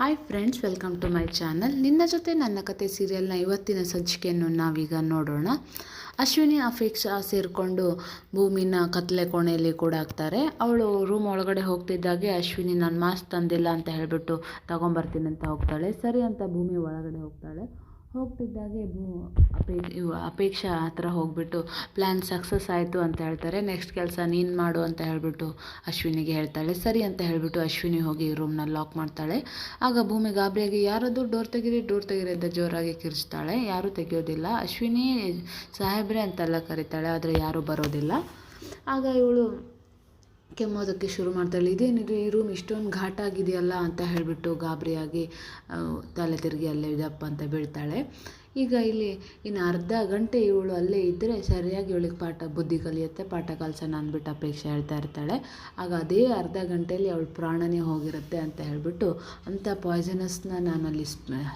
Hi friends welcome to my channel ನಿನ್ನ ಜೊತೆ ನನ್ನ ಕತೆ ಸೀರಿಯಲ್ನ ಇವತ್ತಿನ ಸಂಚಿಕೆಯನ್ನು ನಾವೀಗ ನೋಡೋಣ. ಅಶ್ವಿನಿ, ಅಪೇಕ್ಷಾ ಸೇರಿಕೊಂಡು ಭೂಮಿನ ಕತ್ಲೆ ಕೋಣೆಯಲ್ಲಿ ಕೂಡ ಹಾಕ್ತಾರೆ ಅವಳು ರೂಮ್ ಒಳಗಡೆ ಹೋಗ್ತಿದ್ದಾಗೆ ಅಶ್ವಿನಿ, ನಾನು ಮಾಸ್ಕ್ ತಂದಿಲ್ಲ ಅಂತ ಹೇಳಿಬಿಟ್ಟು ತಗೊಂಬರ್ತೀನಿ ಅಂತ ಹೋಗ್ತಾಳೆ. ಸರಿ ಅಂತ ಭೂಮಿ ಒಳಗಡೆ ಹೋಗ್ತಾಳೆ. ಹೋಗ್ತಿದ್ದಾಗೆ ಇವ್ ಅಪೇಕ್ಷಾ ಹತ್ರ ಹೋಗ್ಬಿಟ್ಟು ಪ್ಲ್ಯಾನ್ ಸಕ್ಸಸ್ ಆಯಿತು ಅಂತ ಹೇಳ್ತಾರೆ ನೆಕ್ಸ್ಟ್ ಕೆಲಸ ನೀನು ಮಾಡು ಅಂತ ಹೇಳಿಬಿಟ್ಟು ಅಶ್ವಿನಿಗೆ ಹೇಳ್ತಾಳೆ. ಸರಿ ಅಂತ ಹೇಳಿಬಿಟ್ಟು ಅಶ್ವಿನಿ ಹೋಗಿ ರೂಮ್ನ ಲಾಕ್ ಮಾಡ್ತಾಳೆ. ಆಗ ಭೂಮಿ ಗಾಬರಿಯಾಗಿ ಯಾರಾದರೂ ಡೋರ್ ತೆಗೀರಿ ಡೋರ್ ತೆಗೀರಿ ಅಂತ ಜೋರಾಗಿ ಕಿರಿಸ್ತಾಳೆ ಯಾರೂ ತೆಗೆಯೋದಿಲ್ಲ. ಅಶ್ವಿನಿ ಸಾಹೇಬ್ರೆ ಅಂತೆಲ್ಲ ಕರೀತಾಳೆ, ಆದರೆ ಯಾರೂ ಬರೋದಿಲ್ಲ. ಆಗ ಇವಳು ಕೆಮ್ಮೋದಕ್ಕೆ ಶುರು ಮಾಡ್ತಾಳೆ ಇದೇನಿದು, ಈ ರೂಮ್ ಇಷ್ಟೊಂದು ಘಾಟ್ ಆಗಿದೆಯಲ್ಲ ಅಂತ ಹೇಳಿಬಿಟ್ಟು ಗಾಬರಿಯಾಗಿ ತಲೆ ತಿರುಗಿ ಅಲ್ಲೇ ಇದಪ್ಪ ಅಂತ ಬೀಳ್ತಾಳೆ. ಈಗ ಇಲ್ಲಿ ಇನ್ನು ಅರ್ಧ ಗಂಟೆ ಇವಳು ಅಲ್ಲೇ ಇದ್ದರೆ ಸರಿಯಾಗಿ ಇವಳಿಗೆ ಪಾಠ, ಬುದ್ಧಿ ಕಲಿಯುತ್ತೆ. ಪಾಠ ಕಲ್ಸೋಣ ಅಂದ್ಬಿಟ್ಟು ಅಪೇಕ್ಷೆ ಹೇಳ್ತಾ ಇರ್ತಾಳೆ. ಆಗ ಅದೇ ಅರ್ಧ ಗಂಟೆಯಲ್ಲಿ ಅವಳು ಪ್ರಾಣನೇ ಹೋಗಿರುತ್ತೆ ಅಂತ ಹೇಳಿಬಿಟ್ಟು ಅಂಥ ಪಾಯ್ಸನಸ್ನ ಅಲ್ಲಿ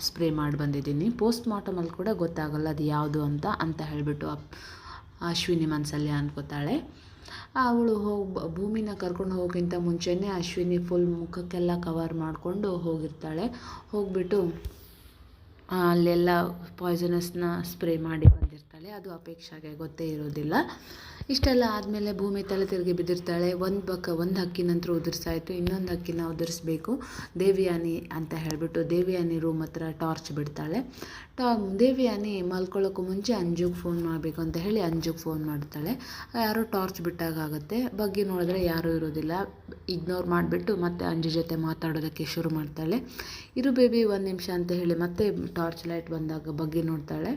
ಸ್ಪ್ರೇ ಮಾಡಿ ಬಂದಿದ್ದೀನಿ. ಪೋಸ್ಟ್ ಮಾರ್ಟಮಲ್ಲಿ ಕೂಡ ಗೊತ್ತಾಗಲ್ಲ ಅದು ಯಾವುದು ಅಂತ ಅಂತ ಹೇಳಿಬಿಟ್ಟು ಅಶ್ವಿನಿ ಮನಸ್ಸಲ್ಲಿ ಅನ್ಕೋತಾಳೆ. ಅವಳು ಹೋಗಿ ಭೂಮಿನ ಕರ್ಕೊಂಡು ಹೋಗೋಕ್ಕಿಂತ ಮುಂಚೆನೇ ಅಶ್ವಿನಿ ಫುಲ್ ಮುಖಕ್ಕೆಲ್ಲ ಕವರ್ ಮಾಡಿಕೊಂಡು ಹೋಗಿರ್ತಾಳೆ. ಹೋಗ್ಬಿಟ್ಟು ಅಲ್ಲೆಲ್ಲ ಪಾಯ್ಸನಸ್ನ ಸ್ಪ್ರೇ ಮಾಡಿ ಬಂದಿರ್ತಾಳೆ. ಅದು ಅಪೇಕ್ಷೆಗೆ ಗೊತ್ತೇ ಇರೋದಿಲ್ಲ. ಇಷ್ಟೆಲ್ಲ ಆದಮೇಲೆ ಭೂಮಿ ತಲೆ ತಿರುಗಿ ಬಿದ್ದಿರ್ತಾಳೆ. ಒಂದು ಪಕ್ಕ ಒಂದು ಹಕ್ಕಿ ನಂತರ ಉದುರಿಸಾಯಿತು ಇನ್ನೊಂದು ಹಕ್ಕಿನ ಉದುರಿಸ್ಬೇಕು. ದೇವಿಯಾನಿ ಅಂತ ಹೇಳಿಬಿಟ್ಟು ದೇವಿಯಾನಿ ರೂಮ್ ಹತ್ರ ಟಾರ್ಚ್ ಬಿಡ್ತಾಳೆ. ಟಾ, ದೇವಿಯಾನಿ ಮಲ್ಕೊಳ್ಳೋಕ್ಕೂ ಮುಂಚೆ ಅಂಜುಗೆ ಫೋನ್ ಮಾಡಬೇಕು ಅಂತ ಹೇಳಿ ಅಂಜುಗೆ ಫೋನ್ ಮಾಡ್ತಾಳೆ. ಯಾರೋ ಟಾರ್ಚ್ ಬಿಟ್ಟಾಗುತ್ತೆ ಬಗ್ಗೆ ನೋಡಿದ್ರೆ ಯಾರೂ ಇರೋದಿಲ್ಲ. ಇಗ್ನೋರ್ ಮಾಡಿಬಿಟ್ಟು ಮತ್ತೆ ಅಂಜು ಜೊತೆ ಮಾತಾಡೋದಕ್ಕೆ ಶುರು ಮಾಡ್ತಾಳೆ. ಇರು ಬೇಬಿ ಒಂದು ನಿಮಿಷ ಅಂತ ಹೇಳಿ ಮತ್ತೆ ಟಾರ್ಚ್ ಲೈಟ್ ಬಂದಾಗ ಬಗ್ಗೆ ನೋಡ್ತಾಳೆ.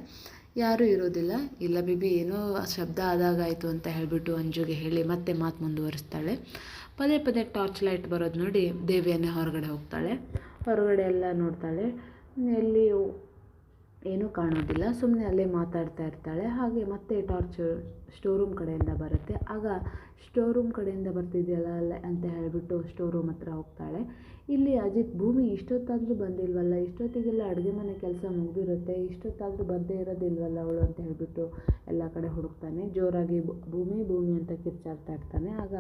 ಯಾರೂ ಇರೋದಿಲ್ಲ. ಇಲ್ಲ ಬಿಬಿ, ಏನೋ ಶಬ್ದ ಆದಾಗಾಯಿತು ಅಂತ ಹೇಳಿಬಿಟ್ಟು ಅಂಜುಗೆ ಹೇಳಿ ಮತ್ತೆ ಮಾತು ಮುಂದುವರಿಸ್ತಾಳೆ. ಪದೇ ಪದೇ ಟಾರ್ಚ್ ಲೈಟ್ ಬರೋದು ನೋಡಿ ದೇವಿಯನ್ನೇ ಹೊರಗಡೆ ಹೋಗ್ತಾಳೆ. ಹೊರಗಡೆ ಎಲ್ಲ ನೋಡ್ತಾಳೆ. ಎಲ್ಲಿ ಏನೂ ಕಾಣೋದಿಲ್ಲ. ಸುಮ್ಮನೆ ಅಲ್ಲೇ ಮಾತಾಡ್ತಾ ಇರ್ತಾಳೆ. ಹಾಗೆ ಮತ್ತೆ ಟಾರ್ಚ್ ಸ್ಟೋರ್ ರೂಮ್ ಕಡೆಯಿಂದ ಬರುತ್ತೆ. ಆಗ ಸ್ಟೋರ್ ರೂಮ್ ಕಡೆಯಿಂದ ಬರ್ತಿದೆಯಲ್ಲ ಅಲ್ಲೇ ಅಂತ ಹೇಳಿಬಿಟ್ಟು ಸ್ಟೋರ್ ರೂಮ್ ಹತ್ರ ಹೋಗ್ತಾಳೆ. ಇಲ್ಲಿ ಅಜಿತ್, ಭೂಮಿ ಇಷ್ಟೊತ್ತಾದರೂ ಬಂದಿಲ್ವಲ್ಲ? ಇಷ್ಟೊತ್ತಿಗೆಲ್ಲ ಅಡುಗೆ ಮನೆ ಕೆಲಸ ಮುಗಿದಿರುತ್ತೆ. ಇಷ್ಟೊತ್ತಾದರೂ ಬಂದೇ ಇರೋದಿಲ್ವಲ್ಲ ಅವಳು ಅಂತ ಹೇಳಿಬಿಟ್ಟು ಎಲ್ಲ ಕಡೆ ಹುಡುಕ್ತಾನೆ. ಜೋರಾಗಿ ಭೂಮಿ ಭೂಮಿ ಅಂತ ಕಿರ್ಚಾಡ್ತಾ ಇರ್ತಾನೆ. ಆಗ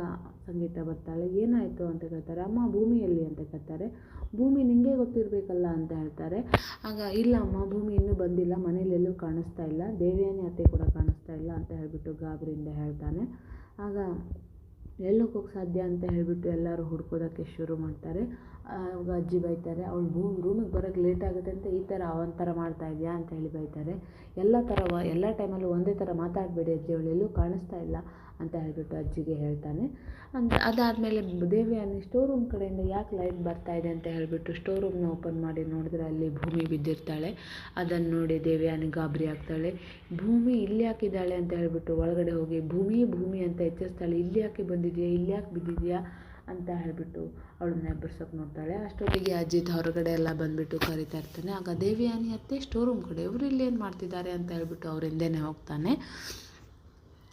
ಸಂಗೀತ ಬರ್ತಾಳೆ. ಏನಾಯಿತು ಅಂತ ಕೇಳ್ತಾರೆ. ಅಮ್ಮ, ಭೂಮಿ ಎಲ್ಲಿ ಅಂತ ಕೇಳ್ತಾರೆ. ಭೂಮಿ ನಿಂಗೆ ಗೊತ್ತಿರಬೇಕಲ್ಲ ಅಂತ ಹೇಳ್ತಾರೆ. ಆಗ, ಇಲ್ಲ ಅಮ್ಮ, ಭೂಮಿ ಇನ್ನೂ ಬಂದಿಲ್ಲ. ಮನೇಲಿ ಎಲ್ಲೂ ಕಾಣಿಸ್ತಾ ಇಲ್ಲ. ದೇವಿಯಾನಿ ಅತ್ತೆ ಕೂಡ ಕಾಣಿಸ್ತಾ ಇಲ್ಲ ಅಂತ ಹೇಳಿಬಿಟ್ಟು ಗಾಬರಿಯಿಂದ ಹೇಳ್ತಾನೆ. ಆಗ ಹೋಗಿ ಸಾಧ್ಯ ಅಂತ ಹೇಳಿಬಿಟ್ಟು ಎಲ್ಲರೂ ಹುಡ್ಕೋದಕ್ಕೆ ಶುರು ಮಾಡ್ತಾರೆ. ಆವಾಗ ಅಜ್ಜಿ ಬೈತಾರೆ, ಅವಳು ಭೂ ರೂಮಿಗೆ ಬರೋಕ್ಕೆ ಲೇಟ್ ಆಗುತ್ತೆ ಅಂತ ಈ ಥರ ಒಂಥರ ಮಾಡ್ತಾ ಇದೆಯಾ? ಅಂತ ಹೇಳಿ ಬೈತಾರೆ. ಎಲ್ಲ ಥರ ಎಲ್ಲ ಟೈಮಲ್ಲೂ ಒಂದೇ ಥರ ಮಾತಾಡಬೇಡಿ ಅಜ್ಜಿ, ಅವಳು ಎಲ್ಲೂ ಕಾಣಿಸ್ತಾ ಇಲ್ಲ. ಅಂತ ಹೇಳಿಬಿಟ್ಟು ಅಜ್ಜಿಗೆ ಹೇಳ್ತಾನೆ. ಅಂತ ಅದಾದಮೇಲೆ ದೇವಿಯಾನಿ ಸ್ಟೋರ್ ರೂಮ್ ಕಡೆಯಿಂದ ಯಾಕೆ ಲೈಟ್ ಬರ್ತಾ ಇದೆ ಅಂತ ಹೇಳಿಬಿಟ್ಟು ಸ್ಟೋರ್ ರೂಮ್ನ ಓಪನ್ ಮಾಡಿ ನೋಡಿದ್ರೆ ಅಲ್ಲಿ ಭೂಮಿ ಬಿದ್ದಿರ್ತಾಳೆ. ಅದನ್ನು ನೋಡಿ ದೇವಿಯಾನಿ ಗಾಬರಿ ಆಗ್ತಾಳೆ. ಭೂಮಿ ಇಲ್ಲಿ ಯಾಕಿದ್ದಾಳೆ ಅಂತ ಹೇಳಿಬಿಟ್ಟು ಒಳಗಡೆ ಹೋಗಿ, ಭೂಮಿ ಭೂಮಿ ಅಂತ ಎಚ್ಚರಿಸ್ತಾಳೆ. ಇಲ್ಲಿ ಯಾಕೆ ಬಂದಿದೆಯಾ? ಇಲ್ಲಿ ಯಾಕೆ ಬಿದ್ದಿದೆಯಾ? ಅಂತ ಹೇಳಿಬಿಟ್ಟು ಅವಳನ್ನ ಎಬ್ಬರ್ಸೋಕೆ ನೋಡ್ತಾಳೆ. ಅಷ್ಟೊತ್ತಿಗೆ ಅಜ್ಜಿತ್ ಹೊರಗಡೆ ಎಲ್ಲ ಬಂದುಬಿಟ್ಟು ಕರಿತಾ ಇರ್ತಾನೆ. ಆಗ ದೇವಿಯಾನಿ ಅತ್ತೆ ಸ್ಟೋರ್ ರೂಮ್ ಕಡೆ ಇವರು ಇಲ್ಲಿ ಏನು ಮಾಡ್ತಿದ್ದಾರೆ ಅಂತ ಹೇಳ್ಬಿಟ್ಟು ಅವ್ರ ಹಿಂದೆನೇ ಹೋಗ್ತಾನೆ.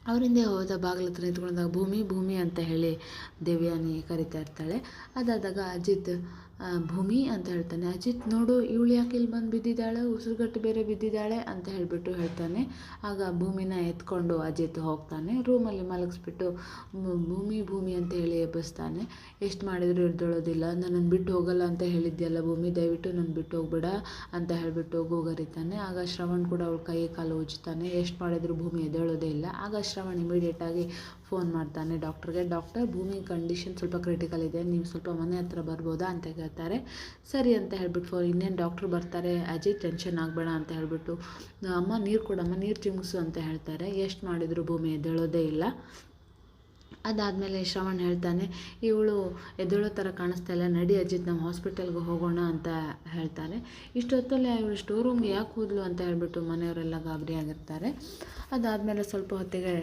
ಅವ್ರ ಹಿಂದೆ ಹೋದ ಬಾಗಿಲ ಹತ್ರ ನಿಂತ್ಕೊಂಡಾಗ ಭೂಮಿ ಭೂಮಿ ಅಂತ ಹೇಳಿ ದೇವ್ಯಾನಿ ಕರಿತಾ ಇರ್ತಾಳೆ. ಅದಾದಾಗ ಅಜಿತ್ ಭೂಮಿ ಅಂತ ಹೇಳ್ತಾನೆ. ಅಜಿತ್ ನೋಡು, ಇವಳು ಯಾಕೆ ಇಲ್ಲಿ ಬಂದು ಬಿದ್ದಿದ್ದಾಳೆ? ಉಸಿರುಗಟ್ಟು ಬೇರೆ ಬಿದ್ದಿದ್ದಾಳೆ ಅಂತ ಹೇಳಿಬಿಟ್ಟು ಹೇಳ್ತಾನೆ. ಆಗ ಭೂಮಿನ ಎತ್ಕೊಂಡು ಅಜಿತ್ ಹೋಗ್ತಾನೆ. ರೂಮಲ್ಲಿ ಮಲಗಿಸ್ಬಿಟ್ಟು ಭೂಮಿ ಭೂಮಿ ಅಂತ ಹೇಳಿ ಎಬ್ಬಿಸ್ತಾನೆ. ಎಷ್ಟು ಮಾಡಿದರೂ ಎದ್ದೇಳೋದಿಲ್ಲ ನನ್ನನ್ನು ಬಿಟ್ಟು ಹೋಗಲ್ಲ ಅಂತ ಹೇಳಿದ್ಯಲ್ಲ ಭೂಮಿ, ದಯವಿಟ್ಟು ನನ್ನ ಬಿಟ್ಟು ಹೋಗ್ಬೇಡ ಅಂತ ಹೇಳಿಬಿಟ್ಟು ಗೋಗರಿತಾನೆ ಆಗ ಶ್ರವಣ್ ಕೂಡ ಅವಳು ಕೈ ಕಾಲು ಉಜ್ತಾನೆ ಎಷ್ಟು ಮಾಡಿದರೂ ಭೂಮಿ ಎದ್ದೇಳೋದೇ ಇಲ್ಲ. ಆಗ ಶ್ರವಣ್ ಇಮಿಡಿಯೇಟಾಗಿ ಫೋನ್ ಮಾಡ್ತಾನೆ ಡಾಕ್ಟ್ರಿಗೆ ಡಾಕ್ಟರ್ ಭೂಮಿ ಕಂಡೀಷನ್ ಸ್ವಲ್ಪ ಕ್ರಿಟಿಕಲ್ ಇದೆ. ನೀವು ಸ್ವಲ್ಪ ಮನೆ ಹತ್ರ ಬರ್ಬೋದಾ ಅಂತ ಕೇಳ್ತಾರೆ ಸರಿ ಅಂತ ಹೇಳ್ಬಿಟ್ಟು ಇನ್ನೇನು ಡಾಕ್ಟ್ರು ಬರ್ತಾರೆ. ಅಜಿ ಟೆನ್ಷನ್ ಆಗಬೇಡ ಅಂತ ಹೇಳ್ಬಿಟ್ಟು, ಅಮ್ಮ ನೀರು ಕೊಡಮ್ಮ, ನೀರು ಚಿಮ್ಸು ಅಂತ ಹೇಳ್ತಾರೆ. ಎಷ್ಟು ಮಾಡಿದರೂ ಭೂಮಿ ಎದ್ದೇಳೋದೇ ಇಲ್ಲ. ಅದಾದಮೇಲೆ ಶ್ರವಣ್ ಹೇಳ್ತಾನೆ, ಇವಳು ಎದ್ದೇಳೋ ಥರ ಕಾಣಿಸ್ತಾ ಇಲ್ಲ, ನಡಿ ಅಜಿತ್ ನಮ್ಮ ಹಾಸ್ಪಿಟಲ್ಗೆ ಹೋಗೋಣ ಅಂತ ಹೇಳ್ತಾನೆ. ಇಷ್ಟೊತ್ತಲ್ಲಿ ಇವಳು ಸ್ಟೋರ್ ರೂಮ್ಗೆ ಯಾಕೆ ಹೋದ್ಲು ಅಂತ ಹೇಳ್ಬಿಟ್ಟು ಮನೆಯವರೆಲ್ಲ ಗಾಬರಿ ಆಗಿರ್ತಾರೆ. ಅದಾದಮೇಲೆ ಸ್ವಲ್ಪ ಹೊತ್ತಿಗೆ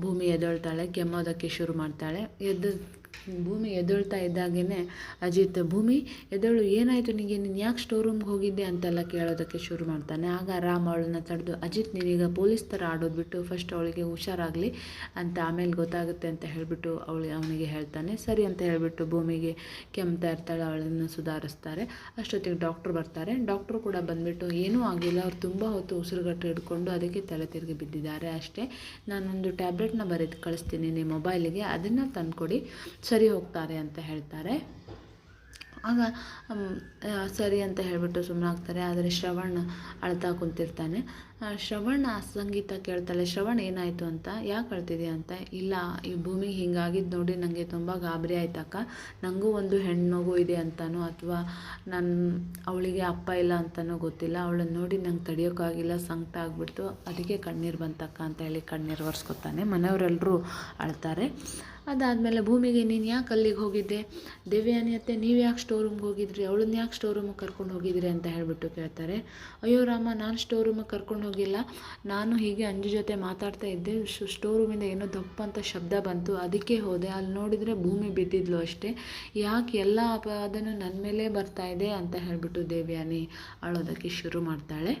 ಭೂಮಿ ಎದ್ದೇಳ್ತಾಳೆ, ಕೆಮ್ಮೋದಕ್ಕೆ ಶುರು ಮಾಡ್ತಾಳೆ. ಎದ್ದು ಭೂಮಿ ಎದ್ದೇಳ್ತಾ ಇದ್ದಾಗೇ ಅಜಿತ್, ಭೂಮಿ ಎದ್ದೇಳು ಏನಾಯಿತು ನಿನಗೆ ನೀನು ಯಾಕೆ ಸ್ಟೋರ್ ರೂಮ್ಗೆ ಹೋಗಿದ್ದೆ? ಅಂತೆಲ್ಲ ಕೇಳೋದಕ್ಕೆ ಶುರು ಮಾಡ್ತಾನೆ. ಆಗ ರಾಮ್ ಅವಳನ್ನ ತಡೆದು, ಅಜಿತ್, ನೀನೀಗ ಪೊಲೀಸ್ ಥರ ಆಡೋದ್ಬಿಟ್ಟು ಫಸ್ಟ್ ಅವಳಿಗೆ ಹುಷಾರಾಗಲಿ ಅಂತ ಆಮೇಲೆ ಗೊತ್ತಾಗುತ್ತೆ ಅಂತ ಹೇಳಿಬಿಟ್ಟು ಅವಳು ಅವನಿಗೆ ಹೇಳ್ತಾನೆ. ಸರಿ ಅಂತ ಹೇಳಿಬಿಟ್ಟು ಭೂಮಿಗೆ ಕೆಮ್ತಾ ಇರ್ತಾಳೆ, ಅವಳನ್ನು ಸುಧಾರಿಸ್ತಾರೆ. ಅಷ್ಟೊತ್ತಿಗೆ ಡಾಕ್ಟ್ರು ಬರ್ತಾರೆ. ಡಾಕ್ಟ್ರು ಕೂಡ ಬಂದುಬಿಟ್ಟು, ಏನೂ ಆಗಿಲ್ಲ, ಅವ್ರು ತುಂಬ ಹೊತ್ತು ಉಸಿರುಗಟ್ಟು ಹಿಡ್ಕೊಂಡು ಅದಕ್ಕೆ ತಲೆ ತಿರುಗಿ ಬಿದ್ದಿದ್ದಾರೆ ಅಷ್ಟೇ. ನಾನೊಂದು ಟ್ಯಾಬ್ಲೆಟ್ನ ಬರೆದು ಕಳಿಸ್ತೀನಿ ನಿಮ್ಮ ಮೊಬೈಲಿಗೆ ಅದನ್ನು ತಂದುಕೊಡಿ. ಸರಿ ಹೋಗ್ತಾರೆ ಅಂತ ಹೇಳ್ತಾರೆ. ಆಗ ಸರಿ ಅಂತ ಹೇಳಿಬಿಟ್ಟು ಸುಮ್ಮನಾಗ್ತಾರೆ ಆದರೆ ಶ್ರವಣ್ ಅಳ್ತಾ ಕುಂತಿರ್ತಾನೆ. ಶ್ರವಣ್ ಸಂಗೀತ ಕೇಳ್ತಾಳೆ, ಶ್ರವಣ್ ಏನಾಯಿತು ಅಂತ? ಯಾಕೆ ಅಳ್ತಿದ್ದೆ ಅಂತ? ಇಲ್ಲ, ಈ ಭೂಮಿ ಹಿಂಗಾಗಿದ್ದು ನೋಡಿ ನನಗೆ ತುಂಬ ಗಾಬರಿ ಆಯ್ತಕ್ಕ. ನನಗೂ ಒಂದು ಹೆಣ್ಮಗು ಇದೆ ಅಂತನೋ ಅಥವಾ ನನ್ನ ಅವಳಿಗೆ ಅಪ್ಪ ಇಲ್ಲ ಅಂತನೋ ಗೊತ್ತಿಲ್ಲ. ಅವಳನ್ನ ನೋಡಿ ನಂಗೆ ತಡೆಯೋಕ್ಕಾಗಿಲ್ಲ ಸಂಕಟ ಆಗಿಬಿಡ್ತು. ಅದಕ್ಕೆ ಕಣ್ಣೀರು ಬಂತಕ್ಕ ಅಂತ ಹೇಳಿ ಕಣ್ಣೀರು ಒರೆಸ್ಕೊತಾನೆ. ಮನೆಯವರೆಲ್ಲರೂ ಅಳ್ತಾರೆ. ಅದಾದಮೇಲೆ ಭೂಮಿಗೆ ನೀನು ಯಾಕೆ ಅಲ್ಲಿಗೆ ಹೋಗಿದ್ದೆ? ದೇವ್ಯಾನಿ ಅತ್ತೆ, ನೀವು ಯಾಕೆ ಸ್ಟೋರ್ ರೂಮ್ಗೆ ಹೋಗಿದ್ರಿ? ಅವಳನ್ನ ಯಾಕೆ ಸ್ಟೋರ್ ರೂಮಿಗೆ ಕರ್ಕೊಂಡು ಹೋಗಿದ್ರಿ ಅಂತ ಹೇಳಿಬಿಟ್ಟು ಕೇಳ್ತಾರೆ. ಅಯ್ಯೋ ರಾಮ, ನಾನು ಸ್ಟೋರ್ ರೂಮಿಗೆ ಕರ್ಕೊಂಡು ಹೋಗಿಲ್ಲ. ನಾನು ಹೀಗೆ ಅಂಜು ಜೊತೆ ಮಾತಾಡ್ತಾ ಇದ್ದೆ. ಸ್ಟೋರ್ ರೂಮಿಂದ ಏನೋ ದಪ್ಪ ಅಂತ ಶಬ್ದ ಬಂತು. ಅದಕ್ಕೆ ಹೋದೆ. ಅಲ್ಲಿ ನೋಡಿದರೆ ಭೂಮಿ ಬಿದ್ದಿದ್ಲು ಅಷ್ಟೇ. ಯಾಕೆ ಎಲ್ಲ ಅದನ್ನು ನನ್ನ ಮೇಲೆ ಬರ್ತಾ ಇದೆ ಅಂತ ಹೇಳಿಬಿಟ್ಟು ದೇವ್ಯಾನಿ ಅಳೋದಕ್ಕೆ ಶುರು ಮಾಡ್ತಾಳೆ.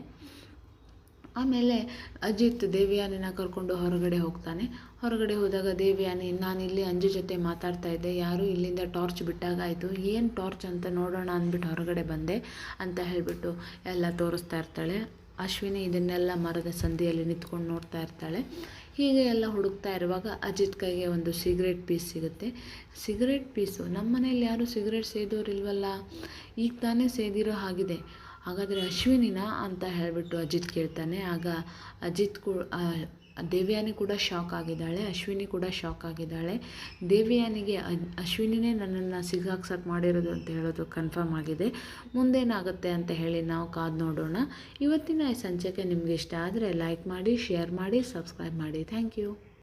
ಆಮೇಲೆ ಅಜಿತ್ ದೇವಿಯಾನಿನ ಕರ್ಕೊಂಡು ಹೊರಗಡೆ ಹೋಗ್ತಾನೆ. ಹೊರಗಡೆ ಹೋದಾಗ ದೇವಿಯಾನಿ ನಾನು ಇಲ್ಲಿ ಅಂಜು ಜೊತೆ ಮಾತಾಡ್ತಾ ಇದ್ದೆ. ಯಾರು ಇಲ್ಲಿಂದ ಟಾರ್ಚ್ ಬಿಟ್ಟಾಗಾಯಿತು. ಏನು ಟಾರ್ಚ್ ಅಂತ ನೋಡೋಣ ಅಂದ್ಬಿಟ್ಟು ಹೊರಗಡೆ ಬಂದೆ ಅಂತ ಹೇಳಿಬಿಟ್ಟು ಎಲ್ಲ ತೋರಿಸ್ತಾ ಇರ್ತಾಳೆ. ಅಶ್ವಿನಿ ಇದನ್ನೆಲ್ಲ ಮರದ ಸಂದಿಯಲ್ಲಿ ನಿಂತ್ಕೊಂಡು ನೋಡ್ತಾ ಇರ್ತಾಳೆ. ಹೀಗೆ ಎಲ್ಲ ಹುಡುಕ್ತಾ ಇರುವಾಗ ಅಜಿತ್ ಕೈಗೆ ಒಂದು ಸಿಗರೇಟ್ ಪೀಸ್ ಸಿಗುತ್ತೆ. Cigarette piece? ನಮ್ಮ ಮನೇಲಿ ಯಾರು ಸಿಗರೇಟ್ ಸೇದೋರಿಲ್ವಲ್ಲ? ಈಗ ತಾನೇ ಸೇದಿರೋ ಹಾಗಿದೆ. ಹಾಗಾದರೆ ಅಶ್ವಿನಿನ ಅಂತ ಹೇಳಿಬಿಟ್ಟು ಅಜಿತ್ ಕೇಳ್ತಾನೆ. ಆಗ ಅಜಿತ್ ಕೂ ದೇವಿಯಾನಿ ಕೂಡ ಶಾಕ್ ಆಗಿದ್ದಾಳೆ, ಅಶ್ವಿನಿ ಕೂಡ ಶಾಕ್ ಆಗಿದ್ದಾಳೆ. ದೇವಿಯಾನಿಗೆ ಅಶ್ವಿನಿನೇ ನನ್ನನ್ನು ಸಿಗಾಕ್ಸಕ್ಕೆ ಮಾಡಿರೋದು ಅಂತ ಹೇಳೋದು ಕನ್ಫರ್ಮ್ ಆಗಿದೆ. ಮುಂದೇನಾಗುತ್ತೆ ಅಂತ ಹೇಳಿ ನಾವು ಕಾದು ನೋಡೋಣ. ಇವತ್ತಿನ ಈ ಸಂಚಿಕೆ ನಿಮಗೆ ಇಷ್ಟ ಆದರೆ ಲೈಕ್ ಮಾಡಿ ಶೇರ್ ಮಾಡಿ ಸಬ್ಸ್ಕ್ರೈಬ್ ಮಾಡಿ. Thank you